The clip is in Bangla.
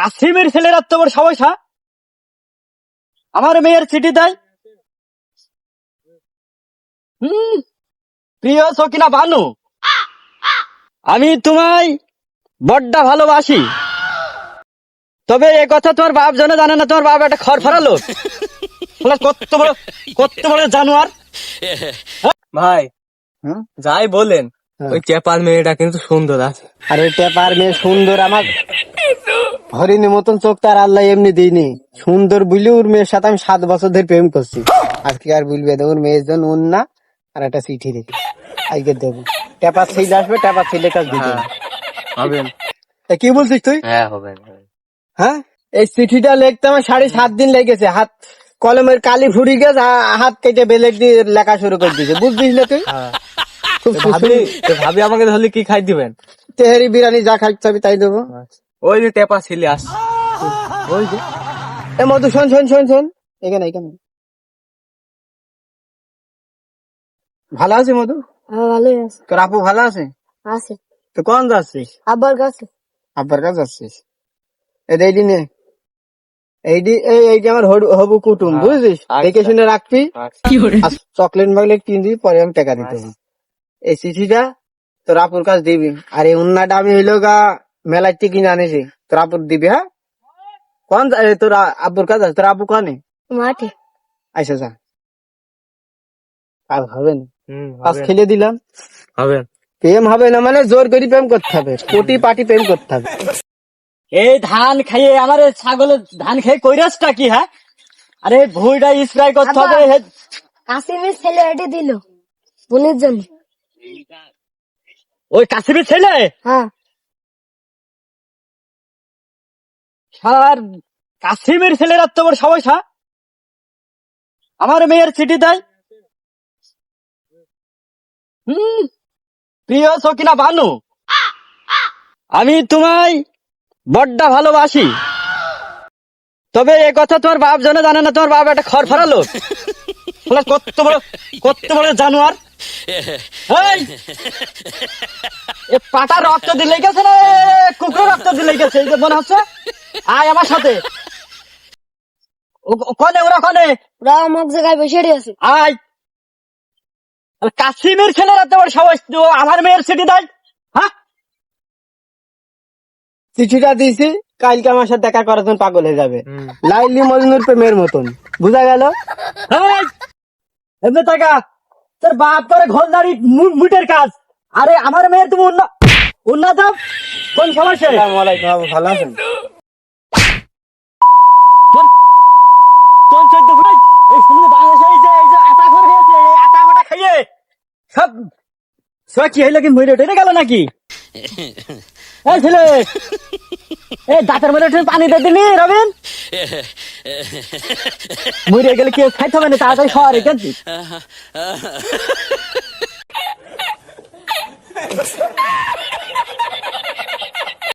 কাশিমের ছেলের বড় সমস্যা আমার মেয়ের চিঠি দেয়। হম প্রিয় সকিনা বানু আমি তোমায় বড্ডা ভালোবাসি। তবে এ কথা তোমার বাপ জানে জানে না তোমার বাপ একটা খড় ফেরালো কত বড় কত বড় জানোয়ার। ভাই হুম? যাই বলেন হ্যাঁ। ওই চেপার মেয়েটা কিন্তু সুন্দর আছে। আরে টেপার মেয়ে সুন্দর আমার হরিণের মতন চোখ তার আল্লাহ এমনি দিইনি সুন্দর বুঝলি ওর মেয়ের সাথে আমি সাত বছর ধরে প্রেম করছি। আজকে আর বুঝবে ওর মেয়ের জন্য ওর না আর একটা চিঠি রেখে আজকে দেবো। টেপার ছেলে আসবে টেপার ছেলে কাজ দিতে হবে। কি বলছিস তুই? হ্যাঁ হ্যাঁ? এই চিঠিটা লিখতে আমার সাড়ে সাত দিন লেগেছে। হাত কলমের কালি ফুরি গেছে হাত কেটে বেলেট দিয়ে লেখা শুরু করে দিয়েছে। বুঝছিস না তুই? ভাবি ভাবি আমাকে ধরলে কি খাই দিবেন? তেহারি বিরিয়ানি যা খাইতে হবে তাই দেবো। ওই যে টেপা ছেলে আস। ওই যে। এ মধু শোন শোন শোন শোন। এখানে এখানে। ভালো আছে মধু? হ্যাঁ ভালোই আছে। তোর আপু ভালো আছে? আছে। তো কোন যাচ্ছিস আব্বার কাছে আব্বার কাছে যাচ্ছিস এই এইডি নে। এইডি এই এইডি আমার হবু- হবু কুটুম বুঝছিস? আচ্ছা। দেখে শুনে রাখবি। চকলেট মকলেট কিন দিবি পরে আমি টাকা দিতে এই চিঠিটা তোর আপুর কাছে দিবি। আর এই উন্নাটা আমি হইল গা থেকে কিনে আনেছি তোর আপুর দিবি হ্যাঁ? কোন তোর আব্বুর কাছে আছে? তোর আব্বু কনে? মাঠে। আইসা যা। আর হবে না। পাঁচ খেলে দিলাম। হবেন প্রেম হবে না মানে জোর করে প্রেম করতে হবে। কোটি পাটি প্রেম করতে হবে। এই ধান খাইয়ে আমার এই ছাগলের ধান খেয়ে কইরাসটা কি হ্যাঁ? আরে ভুঁইটা স্প্রে করতে হবে কাসিমের ছেলে এটি দিল। বোনের জন্য। ওই কাশিমের ছেলে? হ্যাঁ। আর কাশিমের ছেলেরা এত সবাই সমস্যা আমার মেয়ের চিঠি দেয়। হম, প্রিয় সকিনা বানু, আমি তোমায় বড্ডা ভালোবাসি। তবে এ কথা তোমার বাপ জানে জানে না, তোমার বাপ একটা খড় ফেরালো কত বড় কত বড় জানোয়ার। পাটা রক্ত দিলে গেছে না কুকুর রক্ত দিলে গেছে, এই যে মনে হচ্ছে? আয় আমার সাথে। ও- ও- ওরা কনে? ওরা আমার জায়গায় বসে আছে আয়। আর কাশিমের ছেলের এত সাহস আমার মেয়ের চিঠি দেয়। হ্যাঁ? চিঠিটা দিয়েছি কালকে আমার সাথে দেখা করার জন্য পাগল হয়ে যাবে। লাইলি মজনুর প্রেমের মতন। বুঝা গেল? এমনি টাকা তোর বাপ করে ঘোলদারি মুটের কাজ। আরে আমার মেয়ের তুমি উন্না উন্না দাও কোন সমস্যা? ভালো আছেন তোর চোদ্দ ভাই এই শুনে বাংলাদেশে এই যে এই যে আটা ঘর হয়েছে এই আটা মাটা খাইয়ে সব সব কি হইল কি মরে উঠে গেল নাকি? এই ছেলে! এই দাঁতের মধ্যে একটু পানি দিয়ে দিনি রবিন? মরে গেলে কি খাইতে হবে না? তাড়াতাড়ি শহরে কেন